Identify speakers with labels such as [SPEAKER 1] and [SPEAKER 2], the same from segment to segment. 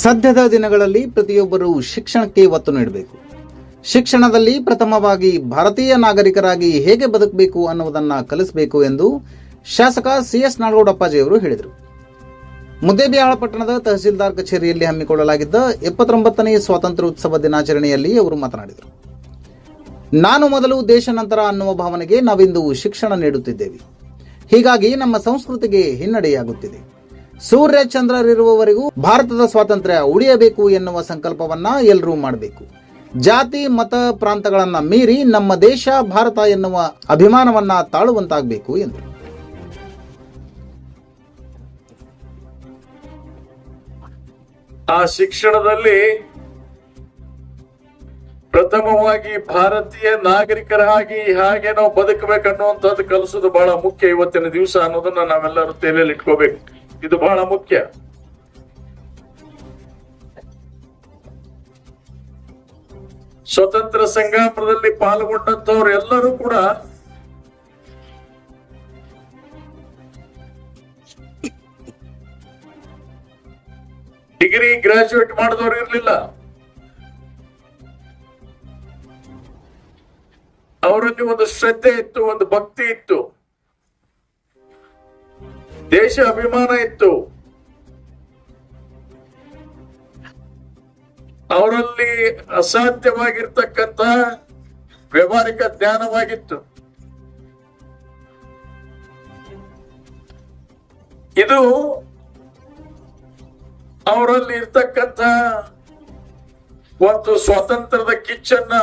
[SPEAKER 1] ಸದ್ಯದ ದಿನಗಳಲ್ಲಿ ಪ್ರತಿಯೊಬ್ಬರು ಶಿಕ್ಷಣಕ್ಕೆ ಒತ್ತು ನೀಡಬೇಕು. ಶಿಕ್ಷಣದಲ್ಲಿ ಪ್ರಥಮವಾಗಿ ಭಾರತೀಯ ನಾಗರಿಕರಾಗಿ ಹೇಗೆ ಬದುಕಬೇಕು ಅನ್ನುವುದನ್ನು ಕಲಿಸಬೇಕು ಎಂದು ಶಾಸಕ ಸಿ ಸಿಎಸ್ ನಾಡಗೌಡಪ್ಪಾಜಿಯವರು ಹೇಳಿದರು. ಮುದ್ದೇಬಿಹಾಳ ಪಟ್ಟಣದ ತಹಸೀಲ್ದಾರ್ ಕಚೇರಿಯಲ್ಲಿ ಹಮ್ಮಿಕೊಳ್ಳಲಾಗಿದ್ದ ಎಪ್ಪತ್ತೊಂಬತ್ತನೇ ಸ್ವಾತಂತ್ರ್ಯೋತ್ಸವ ದಿನಾಚರಣೆಯಲ್ಲಿ ಅವರು ಮಾತನಾಡಿದರು. ನಾನು ಮೊದಲು ದೇಶ ನಂತರ ಅನ್ನುವ ಭಾವನೆಗೆ ನಾವಿಂದು ಶಿಕ್ಷಣ ನೀಡುತ್ತಿದ್ದೇವೆ. ಹೀಗಾಗಿ ನಮ್ಮ ಸಂಸ್ಕೃತಿಗೆ ಹಿನ್ನಡೆಯಾಗುತ್ತಿದೆ. ಸೂರ್ಯ ಚಂದ್ರರಿರುವವರೆಗೂ ಭಾರತದ ಸ್ವಾತಂತ್ರ್ಯ ಉಳಿಯಬೇಕು ಎನ್ನುವ ಸಂಕಲ್ಪವನ್ನ ಎಲ್ಲರೂ ಮಾಡಬೇಕು. ಜಾತಿ, ಮತ, ಪ್ರಾಂತಗಳನ್ನ ಮೀರಿ ನಮ್ಮ ದೇಶ, ಭಾರತ ಎನ್ನುವ ಅಭಿಮಾನವನ್ನ ತಾಳುವಂತಾಗಬೇಕು ಎಂದರು.
[SPEAKER 2] ಆ ಶಿಕ್ಷಣದಲ್ಲಿ ಪ್ರಥಮವಾಗಿ ಭಾರತೀಯ ನಾಗರಿಕರಾಗಿ ಹಾಗೆ ನಾವು ಬದುಕಬೇಕನ್ನುವಂಥದ್ದು ಕಲಿಸೋದು ಬಹಳ ಮುಖ್ಯ ಇವತ್ತಿನ ದಿವಸ ಅನ್ನೋದನ್ನ ನಾವೆಲ್ಲರೂ ತಲೆಯಲ್ಲಿ ಇಟ್ಕೋಬೇಕು. ಇದು ಬಹಳ ಮುಖ್ಯ. ಸ್ವತಂತ್ರ ಸಂಗ್ರಾಮದಲ್ಲಿ ಪಾಲ್ಗೊಂಡಂತವ್ರು ಎಲ್ಲರೂ ಕೂಡ ಡಿಗ್ರಿ ಗ್ರಾಜುಯೇಟ್ ಮಾಡಿದವರು ಇರಲಿಲ್ಲ. ಅವರಲ್ಲಿ ಒಂದು ಶ್ರದ್ಧೆ ಇತ್ತು, ಒಂದು ಭಕ್ತಿ ಇತ್ತು. ದೇಶ ಅಭಿಮಾನ ಇತ್ತು. ಅವರಲ್ಲಿ ಅಸಾಧ್ಯವಾಗಿರ್ತಕ್ಕಂತ ವ್ಯವಹಾರಿಕ ಜ್ಞಾನವಾಗಿತ್ತು. ಇದು ಅವರಲ್ಲಿ ಇರ್ತಕ್ಕಂಥ ಒಂದು ಸ್ವಾತಂತ್ರ್ಯದ ಕಿಚ್ಚನ್ನ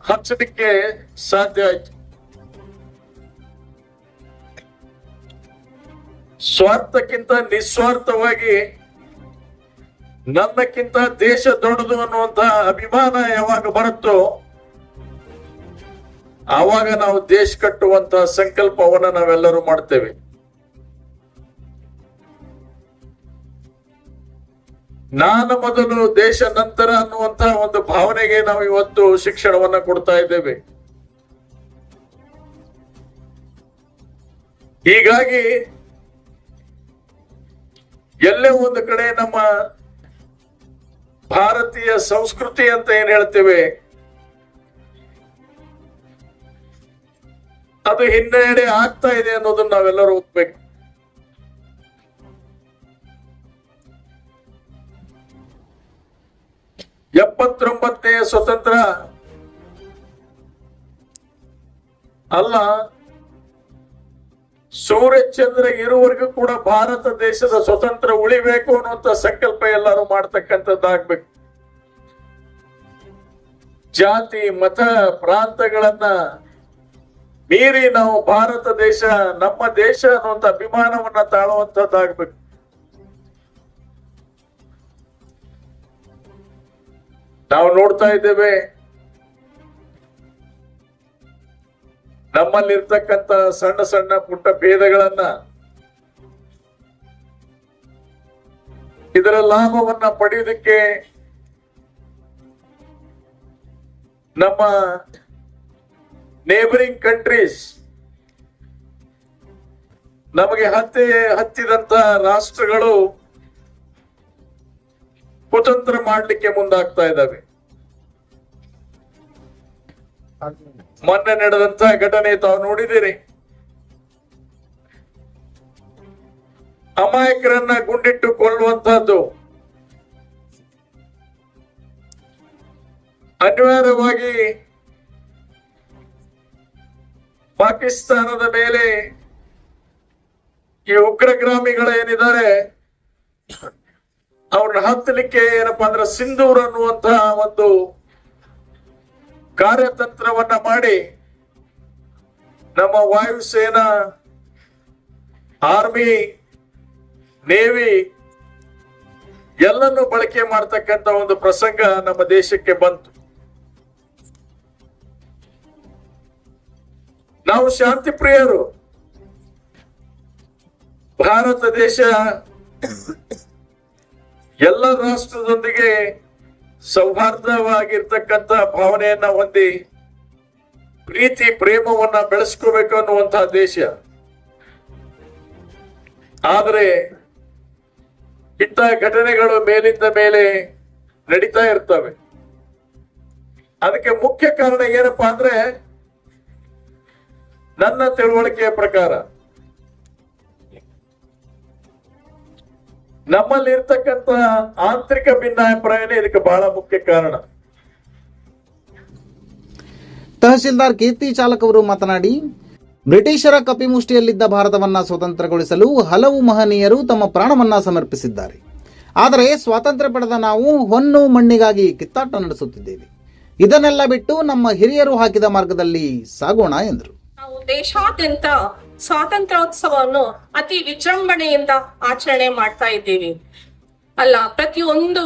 [SPEAKER 2] ಹಚ್ಚಲಿಕ್ಕೆ ಸಾಧ್ಯ ಆಯ್ತು. ಸ್ವಾರ್ಥಕ್ಕಿಂತ ನಿಸ್ವಾರ್ಥವಾಗಿ ನನ್ನಕ್ಕಿಂತ ದೇಶ ದೊಡ್ಡದು ಅನ್ನುವಂತಹ ಅಭಿಮಾನ ಯಾವಾಗ ಬರುತ್ತೋ, ಆವಾಗ ನಾವು ದೇಶ ಕಟ್ಟುವಂತ ಸಂಕಲ್ಪವನ್ನು ನಾವೆಲ್ಲರೂ ಮಾಡ್ತೇವೆ. ನಾನು ಮೊದಲು ದೇಶ ನಂತರ ಅನ್ನುವಂತಹ ಒಂದು ಭಾವನೆಗೆ ನಾವು ಇವತ್ತು ಶಿಕ್ಷಣವನ್ನ ಕೊಡ್ತಾ ಇದ್ದೇವೆ. ಹೀಗಾಗಿ ಎಲ್ಲೇ ಒಂದು ಕಡೆ ನಮ್ಮ ಭಾರತೀಯ ಸಂಸ್ಕೃತಿ ಅಂತ ಏನ್ ಹೇಳ್ತೇವೆ? ಅದು ಹಿನ್ನಡೆ ಆಗ್ತಾ ಇದೆ ಅನ್ನೋದನ್ನ ನಾವೆಲ್ಲರೂ ಓದ್ಬೇಕು ಎಪ್ಪತ್ತೊಂಬತ್ತನೇ ಸ್ವತಂತ್ರ ಅಲ್ಲ ಸೂರ್ಯಚಂದ್ರ ಇರುವವರೆಗೂ ಕೂಡ ಭಾರತ ದೇಶದ ಸ್ವತಂತ್ರ ಉಳಿಬೇಕು ಅನ್ನುವಂತ ಸಂಕಲ್ಪ ಎಲ್ಲರೂ ಮಾಡ್ತಕ್ಕಂಥದ್ದಾಗ್ಬೇಕು. ಜಾತಿ, ಮತ, ಪ್ರಾಂತಗಳನ್ನ ಮೀರಿ ನಾವು ಭಾರತ ದೇಶ, ನಮ್ಮ ದೇಶ ಅನ್ನುವಂತ ಅಭಿಮಾನವನ್ನ ತಾಳುವಂತದ್ದಾಗ್ಬೇಕು ನಾವು ನೋಡ್ತಾ ಇದ್ದೇವೆ ನಮ್ಮಲ್ಲಿರ್ತಕ್ಕಂತ ಸಣ್ಣ ಸಣ್ಣ ಪುಟ್ಟ ಭೇದಗಳನ್ನ ಇದರ ಲಾಭವನ್ನ ಪಡೆಯುವುದಕ್ಕೆ ನಮ್ಮ ನೇಬರಿಂಗ್ ಕಂಟ್ರೀಸ್ ನಮಗೆ ಹತ್ತಿ ಹತ್ತಿದಂತ ರಾಷ್ಟ್ರಗಳು ಕುತಂತ್ರ ಮಾಡಲಿಕ್ಕೆ ಮುಂದಾಗ್ತಾ ಇದ್ದಾವೆ. ಮೊನ್ನೆ ನಡೆದಂತ ಘಟನೆ ತಾವು ನೋಡಿದಿರಿ ಅಮಾಯಕರನ್ನ ಗುಂಡಿಟ್ಟು ಕೊಲ್ಲುವಂತಹದ್ದು ಅನಿವಾರ್ಯವಾಗಿ ಪಾಕಿಸ್ತಾನದ ಮೇಲೆ ಈ ಉಗ್ರಗ್ರಾಮಿಗಳ ಏನಿದ್ದಾರೆ, ಅವ್ರನ್ನ ಹತ್ತಲಿಕ್ಕೆ ಏನಪ್ಪಾ ಅಂದ್ರೆ ಸಿಂಧೂರ್ ಅನ್ನುವಂತಹ ಒಂದು ಕಾರ್ಯತಂತ್ರವನ್ನ ಮಾಡಿ ನಮ್ಮ ವಾಯುಸೇನಾ, ಆರ್ಮಿ, ನೇವಿ ಎಲ್ಲನ್ನು ಬಳಕೆ ಮಾಡತಕ್ಕಂತ ಒಂದು ಪ್ರಸಂಗ ನಮ್ಮ ದೇಶಕ್ಕೆ ಬಂತು. ನಾವು ಶಾಂತಿ ಪ್ರಿಯರು. ಭಾರತ ದೇಶ ಎಲ್ಲ ರಾಷ್ಟ್ರದೊಂದಿಗೆ ಸೌಹಾರ್ದವಾಗಿರ್ತಕ್ಕಂಥ ಭಾವನೆಯನ್ನ ಹೊಂದಿ ಪ್ರೀತಿ, ಪ್ರೇಮವನ್ನ ಬೆಳೆಸ್ಕೋಬೇಕು ಅನ್ನುವಂತಹ ದೇಶ. ಆದರೆ ಇಂಥ ಘಟನೆಗಳು ಮೇಲಿಂದ ಮೇಲೆ ನಡೀತಾ ಇರ್ತವೆ. ಅದಕ್ಕೆ ಮುಖ್ಯ ಕಾರಣ ಏನಪ್ಪಾ ಅಂದ್ರೆ ನನ್ನ ತಿಳುವಳಿಕೆಯ ಪ್ರಕಾರ ನಮ್ಮಲ್ಲಿ ಇರ್ತಕ್ಕಂತ ಆಂತರಿಕ ಭಿನ್ನಾಭಿಪ್ರಾಯನೇ ಇದಕ್ಕೆ ಬಹಳ ಮುಖ್ಯ ಕಾರಣ.
[SPEAKER 1] ತಹಶೀಲ್ದಾರ್ ಕೀರ್ತಿ ಚಾಲಕ್ ಅವರು ಮಾತನಾಡಿ ಬ್ರಿಟಿಷರ ಕಪಿಮುಷ್ಟಿಯಲ್ಲಿದ್ದ ಭಾರತವನ್ನ ಸ್ವತಂತ್ರಗೊಳಿಸಲು ಹಲವು ಮಹನೀಯರು ತಮ್ಮ ಪ್ರಾಣವನ್ನ ಸಮರ್ಪಿಸಿದ್ದಾರೆ. ಆದರೆ ಸ್ವಾತಂತ್ರ್ಯ ಪಡೆದ ನಾವು ಹೊನ್ನು ಮಣ್ಣಿಗಾಗಿ ಕಿತ್ತಾಟ ನಡೆಸುತ್ತಿದ್ದೇವೆ. ಇದನ್ನೆಲ್ಲ ಬಿಟ್ಟು ನಮ್ಮ ಹಿರಿಯರು ಹಾಕಿದ ಮಾರ್ಗದಲ್ಲಿ ಸಾಗೋಣ ಎಂದರು.
[SPEAKER 3] ನಾವು ದೇಶಾದ್ಯಂತ ಸ್ವಾತಂತ್ರ್ಯೋತ್ಸವವನ್ನು ಅತಿ ವಿಜೃಂಭಣೆಯಿಂದ ಆಚರಣೆ ಮಾಡ್ತಾ ಇದ್ದೀವಿ. ಅಲ್ಲ, ಪ್ರತಿಯೊಂದು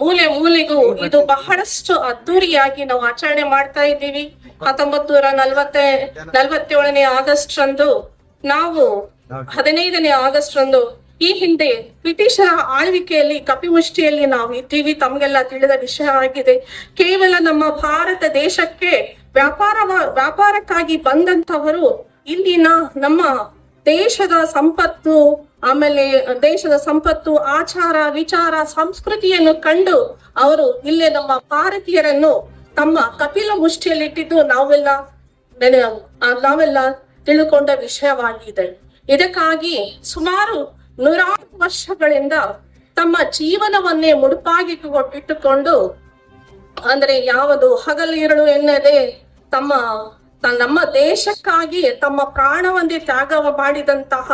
[SPEAKER 3] ಮೂಲೆ ಮೂಲೆಗೂ ಇದು ಬಹಳಷ್ಟು ಅದ್ದೂರಿಯಾಗಿ ನಾವು ಆಚರಣೆ ಮಾಡ್ತಾ ಇದ್ದೀವಿ. ಹತ್ತೊಂಬತ್ ನೂರ ನಲ್ವತ್ತೆ ನಲ್ವತ್ತೇಳನೇ ಆಗಸ್ಟ್ ರಂದು ನಾವು ಹದಿನೈದನೇ ಆಗಸ್ಟ್ ರಂದು ಈ ಹಿಂದೆ ಬ್ರಿಟಿಷರ ಆಳ್ವಿಕೆಯಲ್ಲಿ, ಕಪಿಮುಷ್ಟಿಯಲ್ಲಿ ನಾವು ಇದ್ದೀವಿ. ತಮಗೆಲ್ಲ ತಿಳಿದ ವಿಷಯ ಆಗಿದೆ. ಕೇವಲ ನಮ್ಮ ಭಾರತ ದೇಶಕ್ಕೆ ವ್ಯಾಪಾರ ವ್ಯಾಪಾರಕ್ಕಾಗಿ ಬಂದಂತವರು ಇಲ್ಲಿನ ನಮ್ಮ ದೇಶದ ಸಂಪತ್ತು, ಆಮೇಲೆ ದೇಶದ ಸಂಪತ್ತು, ಆಚಾರ, ವಿಚಾರ, ಸಂಸ್ಕೃತಿಯನ್ನು ಕಂಡು ಅವರು ಇಲ್ಲೇ ನಮ್ಮ ಭಾರತೀಯರನ್ನು ತಮ್ಮ ಕಪಿಲ ಮುಷ್ಟಿಯಲ್ಲಿಟ್ಟಿದ್ದು ನಾವೆಲ್ಲ ನಾವೆಲ್ಲ ತಿಳ್ಕೊಂಡ ವಿಷಯವಾಗಿದೆ. ಇದಕ್ಕಾಗಿ ಸುಮಾರು ನೂರಾರು ವರ್ಷಗಳಿಂದ ತಮ್ಮ ಜೀವನವನ್ನೇ ಮುಡುಪಾಗಿ ಇಟ್ಟುಕೊಂಡು ಅಂದ್ರೆ ಯಾವುದು ಹಗಲಿರುಳು ಎನ್ನದೆ ತಮ್ಮ ನಮ್ಮ ದೇಶಕ್ಕಾಗಿ ತಮ್ಮ ಪ್ರಾಣವನ್ನೇ ತ್ಯಾಗ ಮಾಡಿದಂತಹ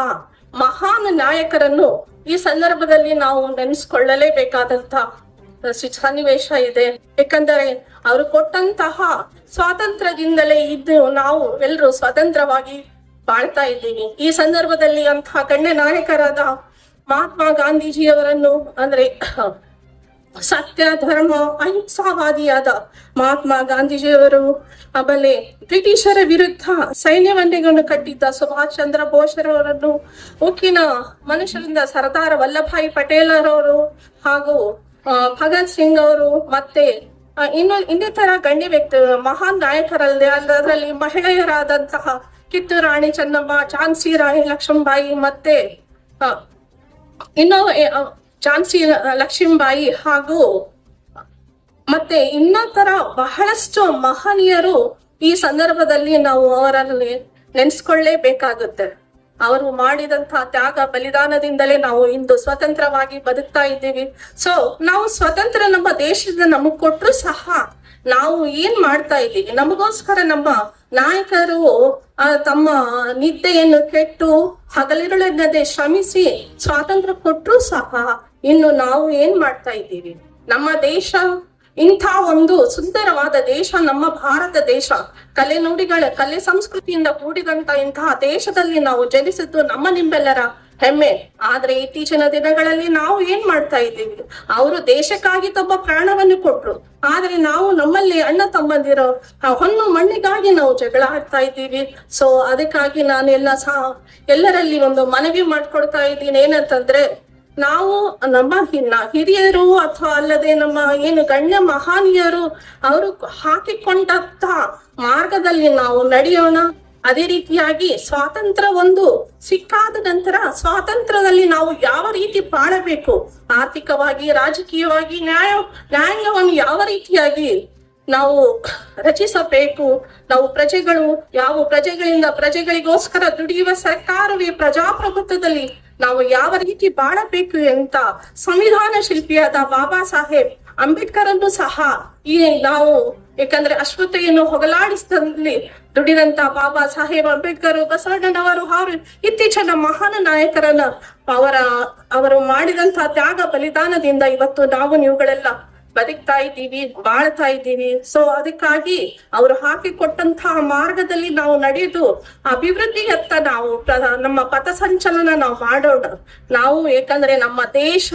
[SPEAKER 3] ಮಹಾನ್ ನಾಯಕರನ್ನು ಈ ಸಂದರ್ಭದಲ್ಲಿ ನಾವು ನೆನೆಸ್ಕೊಳ್ಳಲೇಬೇಕಾದಂತ ಸನ್ನಿವೇಶ ಇದೆ. ಯಾಕಂದರೆ ಅವರು ಕೊಟ್ಟಂತಹ ಸ್ವಾತಂತ್ರ್ಯದಿಂದಲೇ ಇದ್ದು ನಾವು ಎಲ್ಲರೂ ಸ್ವತಂತ್ರವಾಗಿ ಬಾಳ್ತಾ ಇದ್ದೀವಿ. ಈ ಸಂದರ್ಭದಲ್ಲಿ ಅಂತಹ ಗಣ್ಯ ನಾಯಕರಾದ ಮಹಾತ್ಮ ಗಾಂಧೀಜಿಯವರನ್ನು ಅಂದ್ರೆ ಸತ್ಯ ಧರ್ಮ, ಅಹಿಂಸಾವಾದಿಯಾದ ಮಹಾತ್ಮ ಗಾಂಧೀಜಿಯವರು ಆಮೇಲೆ ಬ್ರಿಟಿಷರ ವಿರುದ್ಧ ಸೈನ್ಯವನ್ನೆಗಳನ್ನು ಕಟ್ಟಿದ್ದ ಸುಭಾಷ್ ಚಂದ್ರ ಬೋಸ್ರವರನ್ನು ಉಕ್ಕಿನ ಮನುಷ್ಯರಿಂದ ಸರ್ದಾರ್ ವಲ್ಲಭಾಯಿ ಪಟೇಲರವರು ಹಾಗೂ ಭಗತ್ ಸಿಂಗ್ ಅವರು ಮತ್ತೆ ಇನ್ನು, ಇನ್ನಿತರ ಗಣ್ಯ ವ್ಯಕ್ತಿ, ಮಹಾನ್ ನಾಯಕರಲ್ಲಿ ಅದರಲ್ಲಿ ಮಹಿಳೆಯರಾದಂತಹ ಕಿತ್ತು ರಾಣಿ ಚೆನ್ನಮ್ಮ, ಝಾನ್ಸಿ ರಾಣಿ ಲಕ್ಷ್ಮೀಬಾಯಿ ಮತ್ತೆ ಇನ್ನು ಝಾನ್ಸಿ ಲಕ್ಷ್ಮೀಬಾಯಿ ಹಾಗೂ ಮತ್ತೆ ಇನ್ನತರ ಬಹಳಷ್ಟು ಮಹನೀಯರು ಈ ಸಂದರ್ಭದಲ್ಲಿ ನಾವು ಅವರಲ್ಲಿ ನೆನೆಸ್ಕೊಳ್ಳೇಬೇಕಾಗುತ್ತೆ. ಅವರು ಮಾಡಿದಂತಹ ತ್ಯಾಗ ಬಲಿದಾನದಿಂದಲೇ ನಾವು ಇಂದು ಸ್ವತಂತ್ರವಾಗಿ ಬದುಕ್ತಾ ಇದ್ದೀವಿ. ಸೊ ನಾವು ಸ್ವತಂತ್ರ ನಮ್ಮ ದೇಶದ ನಮಗ್ ಕೊಟ್ಟರು ಸಹ ನಾವು ಏನ್ ಮಾಡ್ತಾ ಇದ್ದೀವಿ? ನಮಗೋಸ್ಕರ ನಮ್ಮ ನಾಯಕರು ತಮ್ಮ ನಿದ್ದೆಯನ್ನು ಕೆಟ್ಟು ಹಗಲಿರುಳೆನ್ನದೆ ಶ್ರಮಿಸಿ ಸ್ವಾತಂತ್ರ್ಯ ಕೊಟ್ಟರು ಸಹ ಇನ್ನು ನಾವು ಏನ್ ಮಾಡ್ತಾ ಇದ್ದೀವಿ? ನಮ್ಮ ದೇಶ ಇಂಥ ಒಂದು ಸುಂದರವಾದ ದೇಶ, ನಮ್ಮ ಭಾರತ ದೇಶ, ಕಲೆ ನುಡಿಗಳ, ಕಲೆ ಸಂಸ್ಕೃತಿಯಿಂದ ಕೂಡಿದಂತ ಇಂತಹ ದೇಶದಲ್ಲಿ ನಾವು ಜನಿಸಿದ್ದು ನಮ್ಮ ನಿಂಬೆಲ್ಲರ ಹೆಮ್ಮೆ. ಆದ್ರೆ ಇತ್ತೀಚಿನ ದಿನಗಳಲ್ಲಿ ನಾವು ಏನ್ ಮಾಡ್ತಾ ಇದ್ದೀವಿ? ಅವರು ದೇಶಕ್ಕಾಗಿ ತಮ್ಮ ಪ್ರಾಣವನ್ನು ಕೊಟ್ರು. ಆದ್ರೆ ನಾವು ನಮ್ಮಲ್ಲಿ ಅಣ್ಣ ತಮ್ಮಂದಿರೋ ಹೊನ್ನು ಮಣ್ಣಿಗಾಗಿ ನಾವು ಜಗಳ ಆಡ್ತಾ ಇದ್ದೀವಿ. ಸೊ ಅದಕ್ಕಾಗಿ ನಾನು ಎಲ್ಲ ಸಹ ಎಲ್ಲರಲ್ಲಿ ಒಂದು ಮನವಿ ಮಾಡ್ಕೊಡ್ತಾ ಇದ್ದೀನಿ. ಏನಂತಂದ್ರೆ ನಾವು ನಮ್ಮ ಹಿರಿಯರು ಅಥವಾ ಅಲ್ಲದೆ ನಮ್ಮ ಏನು ಗಣ್ಯ ಮಹಾನೀಯರು ಅವರು ಹಾಕಿಕೊಂಡಂತ ಮಾರ್ಗದಲ್ಲಿ ನಾವು ನಡೆಯೋಣ. ಅದೇ ರೀತಿಯಾಗಿ ಸ್ವಾತಂತ್ರ್ಯ ಒಂದು ಸಿಕ್ಕಾದ ನಂತರ ಸ್ವಾತಂತ್ರ್ಯದಲ್ಲಿ ನಾವು ಯಾವ ರೀತಿ ಬಾಳಬೇಕು? ಆರ್ಥಿಕವಾಗಿ, ರಾಜಕೀಯವಾಗಿ, ನ್ಯಾಯ, ನ್ಯಾಯವನ್ನು ಯಾವ ರೀತಿಯಾಗಿ ನಾವು ರಚಿಸಬೇಕು? ನಾವು ಪ್ರಜೆಗಳು, ಯಾವ ಪ್ರಜೆಗಳಿಂದ ಪ್ರಜೆಗಳಿಗೋಸ್ಕರ ದುಡಿಯುವ ಸರ್ಕಾರವೇ ಪ್ರಜಾಪ್ರಭುತ್ವದಲ್ಲಿ ನಾವು ಯಾವ ರೀತಿ ಬಾಳಬೇಕು ಅಂತ ಸಂವಿಧಾನ ಶಿಲ್ಪಿಯಾದ ಬಾಬಾ ಸಾಹೇಬ್ ಅಂಬೇಡ್ಕರ್ ಅನ್ನು ಸಹ ಈ ನಾವು ಯಾಕಂದ್ರೆ ಅಶ್ವತೆಯನ್ನು ಹೊಗಲಾಡಿಸಿದಲ್ಲಿ ದುಡಿದಂತ ಬಾಬಾ ಸಾಹೇಬ್ ಅಂಬೇಡ್ಕರ್ ಬಸವಣ್ಣನವರು ಅವರು ಇತ್ತೀಚಿನ ಮಹಾನ್ ನಾಯಕರನ್ನ ಅವರ ಅವರು ಮಾಡಿದಂತಹ ತ್ಯಾಗ ಬಲಿದಾನದಿಂದ ಇವತ್ತು ನಾವು ನೀವುಗಳೆಲ್ಲ ಬದುಕ್ತಾ ಇದ್ದೀವಿ, ಬಾಳ್ತಾ ಇದ್ದೀವಿ. ಸೊ ಅದಕ್ಕಾಗಿ ಅವರು ಹಾಕಿಕೊಟ್ಟಂತಹ ಮಾರ್ಗದಲ್ಲಿ ನಾವು ನಡೆದು ಅಭಿವೃದ್ಧಿಯತ್ತ ನಾವು ನಮ್ಮ ನಮ್ಮ ಪಥಸಂಚಲನ ನಾವು ಮಾಡೋಣ. ನಾವು ಏಕಂದ್ರೆ ನಮ್ಮ ದೇಶ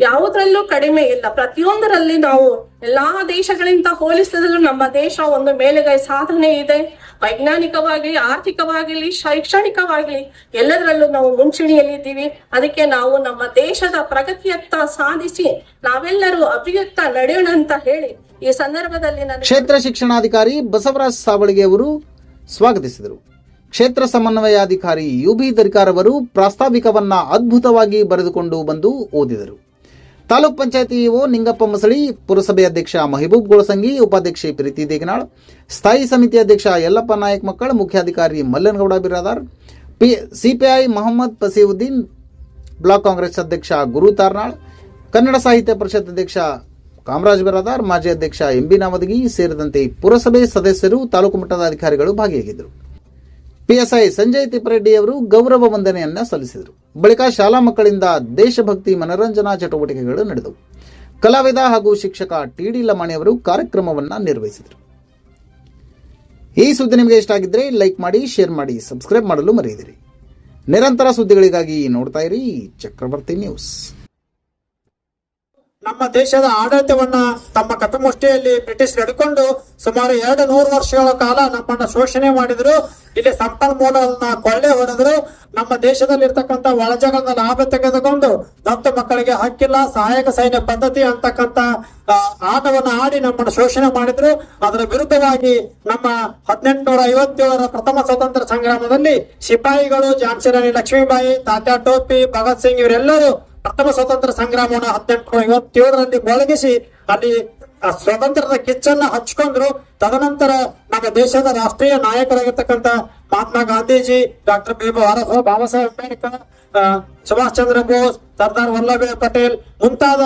[SPEAKER 3] ಯಾವುದ್ರಲ್ಲೂ ಕಡಿಮೆ ಇಲ್ಲ. ಪ್ರತಿಯೊಂದರಲ್ಲಿ ನಾವು ಎಲ್ಲಾ ದೇಶಗಳಿಂದ ಹೋಲಿಸಿದ್ರು ನಮ್ಮ ದೇಶ ಒಂದು ಮೇಲುಗೈ ಸಾಧನೆ ಇದೆ. ವೈಜ್ಞಾನಿಕವಾಗಲಿ, ಆರ್ಥಿಕವಾಗಲಿ, ಶೈಕ್ಷಣಿಕವಾಗಲಿ ಎಲ್ಲದರಲ್ಲೂ ನಾವು ಮುಂಚೂಣಿಯಲ್ಲಿದ್ದೀವಿ. ಅದಕ್ಕೆ ನಾವು ನಮ್ಮ ದೇಶದ ಪ್ರಗತಿಯತ್ತ ಸಾಧಿಸಿ ನಾವೆಲ್ಲರೂ ಅಭಿಯುಕ್ತ ನಡೆಯೋಣ ಅಂತ ಹೇಳಿ ಈ ಸಂದರ್ಭದಲ್ಲಿ ನಾನು
[SPEAKER 1] ಕ್ಷೇತ್ರ ಶಿಕ್ಷಣಾಧಿಕಾರಿ ಬಸವರಾಜ್ ಸಾವಳಿಗೆ ಅವರು ಸ್ವಾಗತಿಸಿದರು. ಕ್ಷೇತ್ರ ಸಮನ್ವಯಾಧಿಕಾರಿ ಯು ಬಿ ದರ್ಕಾರ್ ಅವರು ಪ್ರಾಸ್ತಾವಿಕವನ್ನ ಅದ್ಭುತವಾಗಿ ಬರೆದುಕೊಂಡು ಬಂದು ಓದಿದರು. ತಾಲೂಕ್ ಪಂಚಾಯತಿ ಇಒ ನಿಂಗಪ್ಪ ಮಸಳಿ, ಪುರಸಭೆ ಅಧ್ಯಕ್ಷ ಮಹಿಬೂಬ್ ಗೋಳಸಂಗಿ, ಉಪಾಧ್ಯಕ್ಷೆ ಪ್ರೀತಿ ದೇಗನಾಳ್, ಸ್ಥಾಯಿ ಸಮಿತಿ ಅಧ್ಯಕ್ಷ ಯಲ್ಲಪ್ಪ ನಾಯಕ್ ಮಕ್ಕಳ, ಮುಖ್ಯಾಧಿಕಾರಿ Mallanagouda Biradar, P CPI Mohammed Paseeuddin block Congress ಅಧ್ಯಕ್ಷ ಗುರು ತಾರ್ನಾಳ್, ಕನ್ನಡ ಸಾಹಿತ್ಯ ಪರಿಷತ್ ಅಧ್ಯಕ್ಷ ಕಾಮರಾಜ್ ಬಿರಾದಾರ್, ಮಾಜಿ ಅಧ್ಯಕ್ಷ ಎಂಬಿ ನಾಮದಗಿ ಸೇರಿದಂತೆ ಪುರಸಭೆ ಸದಸ್ಯರು ತಾಲೂಕು ಮಟ್ಟದ ಅಧಿಕಾರಿಗಳು ಭಾಗಿಯಾಗಿದ್ದರು. ಪಿಎಸ್ಐ ಸಂಜಯ್ ತಿಪ್ಪರೆಡ್ಡಿ ಅವರು ಗೌರವ ವಂದನೆಯನ್ನ ಸಲ್ಲಿಸಿದರು. ಬಳಿಕ ಶಾಲಾ ಮಕ್ಕಳಿಂದ ದೇಶಭಕ್ತಿ ಮನರಂಜನಾ ಚಟುವಟಿಕೆಗಳು ನಡೆದವು. ಕಲಾವಿದ ಹಾಗೂ ಶಿಕ್ಷಕ ಟಿಡಿ ಲಮಾಣಿ ಅವರು ಕಾರ್ಯಕ್ರಮವನ್ನು ನಿರ್ವಹಿಸಿದರು. ಈ ಸುದ್ದಿ ನಿಮಗೆ ಇಷ್ಟ ಆಗಿದ್ರೆ ಲೈಕ್ ಮಾಡಿ, ಶೇರ್ ಮಾಡಿ, ಸಬ್ಸ್ಕ್ರೈಬ್ ಮಾಡಲು ಮರೆಯದಿರಿ. ನಿರಂತರ ಸುದ್ದಿಗಳಿಗಾಗಿ ನೋಡ್ತಾ ಇರಿ ಚಕ್ರವರ್ತಿ ನ್ಯೂಸ್.
[SPEAKER 4] ನಮ್ಮ ದೇಶದ ಆಡಳಿತವನ್ನ ತಮ್ಮ ಕಪಿಮುಷ್ಟಿಯಲ್ಲಿ ಬ್ರಿಟಿಷ್ ಹಿಡ್ಕೊಂಡು ಸುಮಾರು ಎರಡು ನೂರು ವರ್ಷಗಳ ಕಾಲ ನಮ್ಮನ್ನ ಶೋಷಣೆ ಮಾಡಿದ್ರು. ಇಲ್ಲಿ ಸಂಪನ್ಮೂಲವನ್ನ ಕೊಳ್ಳೆ ಹೊಡೆದ್ರು ನಮ್ಮ ದೇಶದಲ್ಲಿ ದೇಶದಲ್ಲಿರ್ತಕ್ಕಂಥ ಒಳಜಗಳನ್ನ ಲಾಭ ತೆಗೆದುಕೊಂಡು ದತ್ತ ಮಕ್ಕಳಿಗೆ ಹಕ್ಕಿಲ್ಲ, ಸಹಾಯಕ ಸೈನ್ಯ ಪದ್ಧತಿ ಅಂತಕ್ಕಂತ ಆಟವನ್ನು ಆಡಿ ನಮ್ಮನ್ನ ಶೋಷಣೆ ಮಾಡಿದ್ರು. ಅದರ ವಿರುದ್ಧವಾಗಿ ನಮ್ಮ ಹದಿನೆಂಟುನೂರ ಐವತ್ತೇಳರ ಪ್ರಥಮ ಸ್ವಾತಂತ್ರ್ಯ ಸಂಗ್ರಾಮದಲ್ಲಿ ಸಿಪಾಯಿಗಳು ಝಾನ್ಸಿ ರಾಣಿ ಲಕ್ಷ್ಮೀಬಾಯಿ ತಾತ್ಯಾ ಟೋಪಿ, ಭಗತ್ ಸಿಂಗ್ ಇವರೆಲ್ಲರೂ ಪ್ರಥಮ ಸ್ವತಂತ್ರ ಸಂಗ್ರಾಮವನ್ನು ಹತ್ತೆಂಟು ಐವತ್ತೇಳರಲ್ಲಿ ಮೊಳಗಿಸಿ ಅಲ್ಲಿ, ಆ, ಸ್ವಾತಂತ್ರ್ಯದ ಕಿಚ್ಚನ್ನ ಹಚ್ಕೊಂಡ್ರು ತದನಂತರ ನಮ್ಮ ದೇಶದ ರಾಷ್ಟ್ರೀಯ ನಾಯಕರಾಗಿರ್ತಕ್ಕಂಥ ಮಹಾತ್ಮ ಗಾಂಧೀಜಿ, ಡಾಕ್ಟರ್ ಬಾಬಾ ಸಾಹೇಬ್ ಅಂಬೇಡ್ಕರ್ ಸುಭಾಷ್ ಚಂದ್ರ ಬೋಸ್, ಸರ್ದಾರ್ ವಲ್ಲಭಾಯ್ ಪಟೇಲ್, ಮುಂತಾದ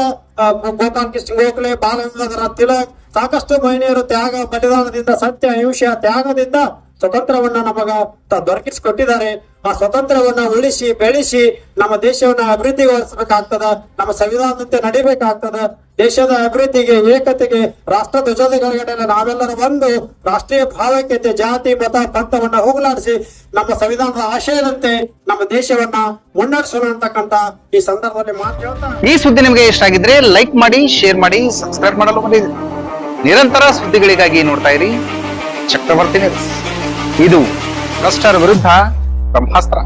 [SPEAKER 4] ಗೋಪಾಲ್ ಕೃಷ್ಣ ಗೋಖಲೆ ಬಾಲ ಗಂಗಾಧರ ತಿಲಕ್, ಸಾಕಷ್ಟು ಮಹಿಳೆಯರು ತ್ಯಾಗ, ಬಲಿದಾನದಿಂದ ಸತ್ಯ, ಅಹಿಂಸೆಯ ತ್ಯಾಗದಿಂದ ಸ್ವತಂತ್ರವನ್ನ ನಮಗ ದೊರಕಿಸಿಕೊಟ್ಟಿದ್ದಾರೆ. ಆ ಸ್ವತಂತ್ರವನ್ನ ಉಳಿಸಿ, ಬೆಳೆಸಿ, ನಮ್ಮ ದೇಶವನ್ನ ಅಭಿವೃದ್ಧಿಗೊಳಿಸಬೇಕಾಗ್ತದ, ನಮ್ಮ ಸಂವಿಧಾನದಂತೆ ನಡಿಬೇಕಾಗ್ತದ, ದೇಶದ ಅಭಿವೃದ್ಧಿಗೆ, ಏಕತೆಗೆ, ರಾಷ್ಟ್ರ ಧ್ವಜದ ಕೆಳಗಡೆ ನಾವೆಲ್ಲರೂ ಬಂದು ರಾಷ್ಟ್ರೀಯ ಭಾವೈಕ್ಯತೆ ಜಾತಿ, ಮತ, ಪಂಥವನ್ನ ಹೋಗಲಾಡಿಸಿ ನಮ್ಮ ಸಂವಿಧಾನದ ಆಶಯದಂತೆ ನಮ್ಮ ದೇಶವನ್ನ ಮುನ್ನಡೆಸೋಣ ಅಂತಕ್ಕಂತ ಈ ಸಂದರ್ಭದಲ್ಲಿ ಮಾತು
[SPEAKER 5] ಈ ಸುದ್ದಿ ನಿಮಗೆ ಇಷ್ಟ ಆಗಿದ್ರೆ ಲೈಕ್ ಮಾಡಿ, ಶೇರ್ ಮಾಡಿ, ಸಬ್ಸ್ಕ್ರೈಬ್ ಮಾಡಲು ನಿರಂತರ ಸುದ್ದಿಗಳಿಗಾಗಿ ನೋಡ್ತಾ ಇರಿ. ಚಕ್ರವರ್ತಿ ನ್ಯೂಸ್ ಇದು ಭ್ರಷ್ಟರ ವಿರುದ್ಧ ಬ್ರಹ್ಮಾಸ್ತ್ರ.